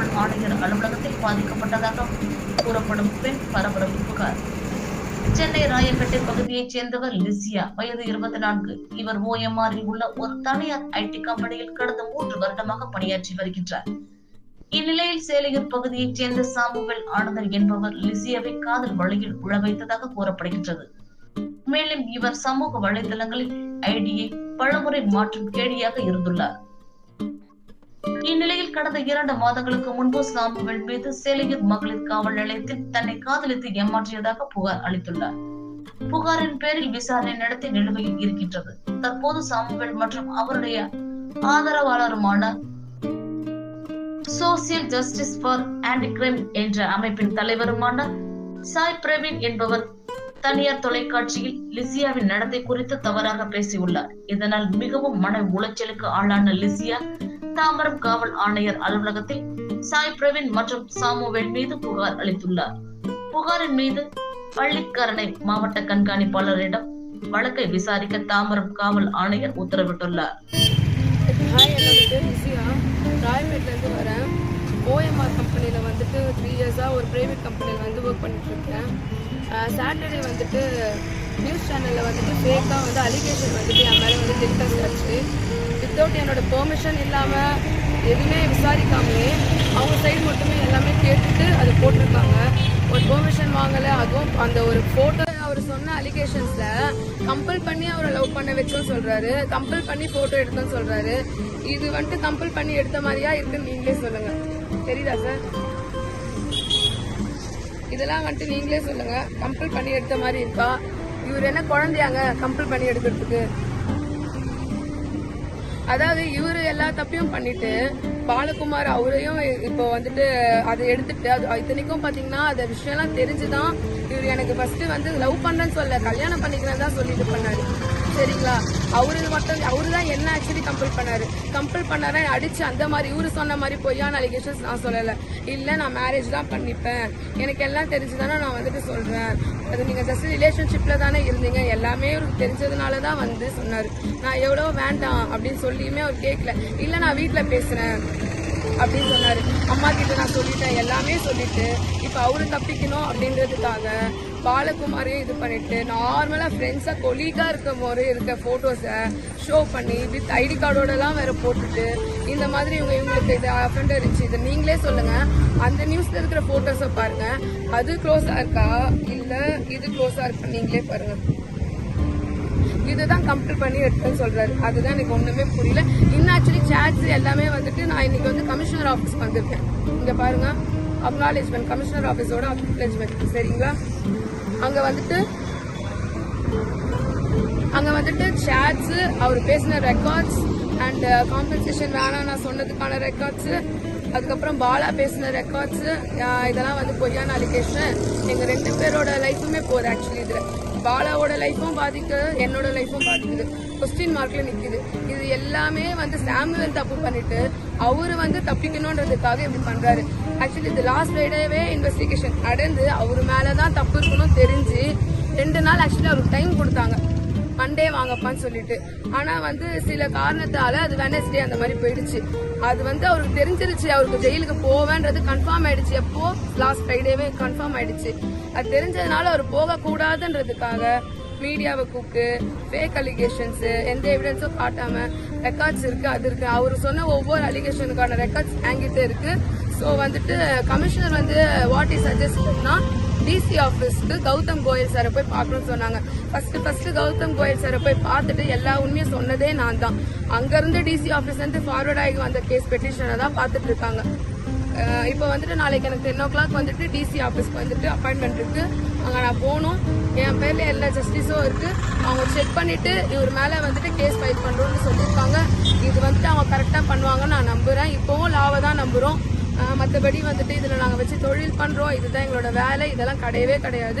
காவல் ஆணையர் அலுவலகத்தில் பாதிக்கப்பட்டதாக கூறப்படும் பெண் பரபரப்பு புகார். சென்னை ராயப்பேட்டை பகுதியைச் சேர்ந்தவர் லிசியா. வயது இருபத்தி நான்கு இவர் ஓஎம்ஆரில் உள்ள ஒரு தனியார் ஐடி கம்பெனியில் கடந்த மூன்று வருடமாக பணியாற்றி வருகின்றார். இந்நிலையில் சேலையூர் பகுதியைச் சேர்ந்த சாமுவேல் ஆனந்தர் என்பவர் லிசியாவை காதல் வழியில் உழ வைத்ததாக கூறப்படுகின்றது. மேலும் இவர் சமூக வலைதளங்களில் ஐடியை பலமுறை மாற்றும் கேடியாக இருந்துள்ளார். இந்நிலையில் கடந்த இரண்டு மாதங்களுக்கு முன்பு சாமுவேல் மீது சேலையூர் மகளிர் காவல் நிலையத்தில் தன்னை காதலித்து ஏமாற்றியதாக புகார் அளித்துள்ளார். புகாரின் பேரில் விசாரணை நடத்தி நிலுவையில் இருக்கின்றது. தற்போது சாமுவேல் மற்றும் அவருடைய ஆதரவாளருமான social justice for anti crime என்ற அமைப்பின் தலைவருமான சாய் பிரவீன் என்பவர் தனியார் தொலைக்காட்சியில் லிசியாவின் நடத்தை குறித்து தவறாக பேசியுள்ளார். இதனால் மிகவும் மன உளைச்சலுக்கு ஆளான லிசியா தாம்பரம் காவல் ஆணையர் அலுவலகத்தில் சாய் பிரவீன் மற்றும் சாமுவேல் மீது புகார் அளித்துள்ளார். புகாரின் மீது பள்ளிக்கரணை மாவட்ட கண்காணிப்பாளரிடம் வழக்கை விசாரிக்க தாம்பரம் காவல் ஆணையர் உத்தரவிட்டுள்ளார். ஹாய் என்னோட பேர் லிசியா ராயப்பேட்லேருந்து வரேன். ஓஎம்ஆர் கம்பெனியில் வந்துட்டு த்ரீ இயர்ஸாக ஒரு ப்ரைவேட் கம்பெனியில் வந்து ஒர்க் பண்ணிட்டுருக்கேன் சாட்டர்டே வந்துட்டு நியூஸ் சேனலில் வந்துட்டு ஃபேக்காக வந்து அலிகேஷன் வந்துட்டு என் மேலே வந்து டெலிகாஸ்ட் ஆச்சு வித்தவுட் என்னோட பெர்மிஷன் இல்லாமல் எதுவுமே விசாரிக்காமலே அவங்க சைடு மட்டுமே எல்லாமே கேட்டுட்டு அதை போட்டிருக்காங்க. ஒரு பெர்மிஷன் வாங்கலை அதுவும் அந்த ஒரு ஃபோட்டோ அவர் சொன்ன அலிகேஷன்ஸில் கம்பல் பண்ணி அவரை லவ் பண்ண வச்சோம் சொல்கிறாரு கம்பல் பண்ணி ஃபோட்டோ எடுத்தோன்னு சொல்கிறாரு இது வந்துட்டு கம்பல் பண்ணி எடுத்த மாதிரியா இருக்குன்னு நீங்களே சொல்லுங்கள் தெரியுதா சார் இதெல்லாம் வந்துட்டு நீங்களே சொல்லுங்க. கம்பல் பண்ணி எடுத்த மாதிரி இருக்கா? இவர் என்ன குழந்தையாங்க கம்பல் பண்ணி எடுக்கிறதுக்கு? அதாவது இவர் எல்லா தப்பையும் பண்ணிட்டு பாலகுமார் அவரையும் இப்போ வந்துட்டு அதை எடுத்துட்டு அது இத்தனைக்கும் பார்த்தீங்கன்னா அந்த விஷயம்லாம் தெரிஞ்சுதான் இவர் எனக்கு ஃபர்ஸ்ட் வந்து லவ் பண்ணன்னு சொல்ல கல்யாணம் பண்ணிக்கிறேன் தான் சொல்லிட்டு பண்ணாரு. சரிங்களா? அவரு மட்டும் அவரு தான் என்ன ஆக்சுவலி கம்பல் பண்ணாரு. கம்பல் பண்ணாரா அடிச்சு அந்த மாதிரி இவரு சொன்ன மாதிரி பொய்யான அலிகேஷன்ஸ் நான் சொல்லலை. இல்லை நான் மேரேஜ் தான் பண்ணிப்பேன். எனக்கு எல்லாம் தெரிஞ்சுதானே நான் வந்துட்டு சொல்றேன். அது நீங்க ஜஸ்ட் ரிலேஷன்ஷிப்ல தானே இருந்தீங்க. எல்லாமே அவருக்கு தெரிஞ்சதுனால தான் வந்து சொன்னார். நான் எவ்வளோ வேண்டாம் அப்படின்னு சொல்லியுமே அவர் கேட்கல இல்லை நான் வீட்டில் பேசுகிறேன் அப்படின்னு சொன்னாரு. அம்மா கிட்ட நான் சொல்லிட்டேன் எல்லாமே சொல்லிட்டு இப்ப அவரு தப்பிக்கணும் அப்படின்றதுக்காக பாலகுமாரையும் இது பண்ணிட்டு நார்மலா ஃப்ரெண்ட்ஸா கொலீகா இருக்க போது இருக்க போட்டோஸை ஷோ பண்ணி வித் ஐடி கார்டோடலாம் வேற போட்டுட்டு இந்த மாதிரி இவங்க இவங்களுக்கு இது அஃபண்ட் இருந்துச்சு. இது நீங்களே சொல்லுங்க. அந்த நியூஸ்ல இருக்கிற போட்டோஸை பாருங்க. அது க்ளோஸா இருக்கா? இல்ல இது க்ளோஸா இருக்கா? நீங்களே பாருங்க. இதுதான் கம்ப்ளீட் பண்ணி எடுத்துன்னு சொல்றாரு. அதுதான் எனக்கு ஒண்ணுமே புரியல. இன்னும் ஆக்சுவலி சேட்ஸ் எல்லாமே வந்துட்டு நான் இன்னைக்கு வந்து கமிஷனர் ஆஃபீஸ் வந்திருக்கேன். இங்க பாருங்க அக்னாலேஜ்மெண்ட் கமிஷனர் ஆஃபீஸோட அக்னாலேஜ்மெண்ட் சரிங்களா? அங்க வந்துட்டு அங்க வந்துட்டு சேட்ஸ் அவர் பேசின ரெக்கார்ட்ஸ் அண்ட் காம்பன்சேஷன் வேணாம் நான் சொன்னதுக்கான ரெக்கார்ட்ஸ் அதுக்கப்புறம் பாலா பேசின ரெக்கார்ட்ஸ் இதெல்லாம் வந்து பொய்யான அலிகேஷன் எங்க ரெண்டு பேரோட லைஃபுமே போகுது ஆக்சுவலி இதுல. பாலாவோட லைஃபும் பாதிக்குது என்னோட லைஃபும் பாதிக்குது. கொஸ்டின் மார்க்ல நிக்குது. இது எல்லாமே வந்து சாமுவேல் தப்பு பண்ணிட்டு அவரு வந்து தப்பிக்கணுன்றதுக்காக இப்படி பண்றாரு. ஆக்சுவலி இது லாஸ்ட் ஃப்ரைடேவே இன்வெஸ்டிகேஷன் நடந்து அவர் மேலதான் தப்பு இருக்கணும் தெரிஞ்சு ரெண்டு நாள் ஆக்சுவலி அவருக்கு டைம் கொடுத்தாங்க. மண்டே வாங்கப்பான்னு சொல்லிட்டு. ஆனா வந்து சில காரணத்தால அது வெனஸ்டே அந்த மாதிரி போயிடுச்சு. அது வந்து அவருக்கு தெரிஞ்சிருச்சு அவருக்கு ஜெயிலுக்கு போவேன்றது கன்ஃபார்ம் ஆயிடுச்சு. எப்போ? லாஸ்ட் ஃப்ரைடேவே கன்ஃபார்ம் ஆயிடுச்சு. அது தெரிஞ்சதுனால அவர் போக கூடாதுன்றதுக்காக மீடியாவை கூப்பிட்டு ஃபேக் அலிகேஷன்ஸு எந்த எவிடன்ஸும் காட்டாம ரெக்கார்ட்ஸ் இருக்கு அது இருக்கு. அவர் சொன்ன ஒவ்வொரு அலிகேஷனுக்கான ரெக்கார்ட்ஸ் என்கிட்ட இருக்கு. ஸோ வந்துட்டு கமிஷனர் வந்து வாட் இஸ் சஜஸ்ட்னா டிசி ஆஃபீஸ்க்கு கௌதம் கோயல் சாரை போய் பார்க்கணும்னு சொன்னாங்க. ஃபர்ஸ்ட் ஃபர்ஸ்ட் கௌதம் கோயல் சாரை போய் பார்த்துட்டு எல்லா உண்மையும் சொன்னதே நான் தான். அங்கேருந்து டிசி ஆஃபீஸ்லேருந்து ஃபார்வர்ட் ஆகி வந்த கேஸ் பெட்டிஷனை தான் பார்த்துட்டு இருக்காங்க. இப்போ வந்துட்டு நாளைக்கு எனக்கு டென் ஓ கிளாக் வந்துட்டு டிசி ஆஃபீஸ்க்கு வந்துட்டு அப்பாயின்மெண்ட் இருக்கு. அங்கே நான் போகணும். என் பேரில் எல்லா ஜஸ்டிஸும் இருக்கு. அவங்க செக் பண்ணிட்டு இவர் மேலே வந்துட்டு கேஸ் ஃபைல் பண்ணுறோம்னு சொல்லியிருக்காங்க இது வந்துட்டு அவங்க கரெக்டாக பண்ணுவாங்கன்னு நான் நம்புகிறேன் இப்போவும் லாவை தான் நம்புகிறோம் மற்றபடி வந்துட்டு இதில் நாங்கள் வச்சு தொழில் பண்ணுறோம் இதுதான் எங்களோட வேலை. இதெல்லாம் கிடையவே கிடையாது.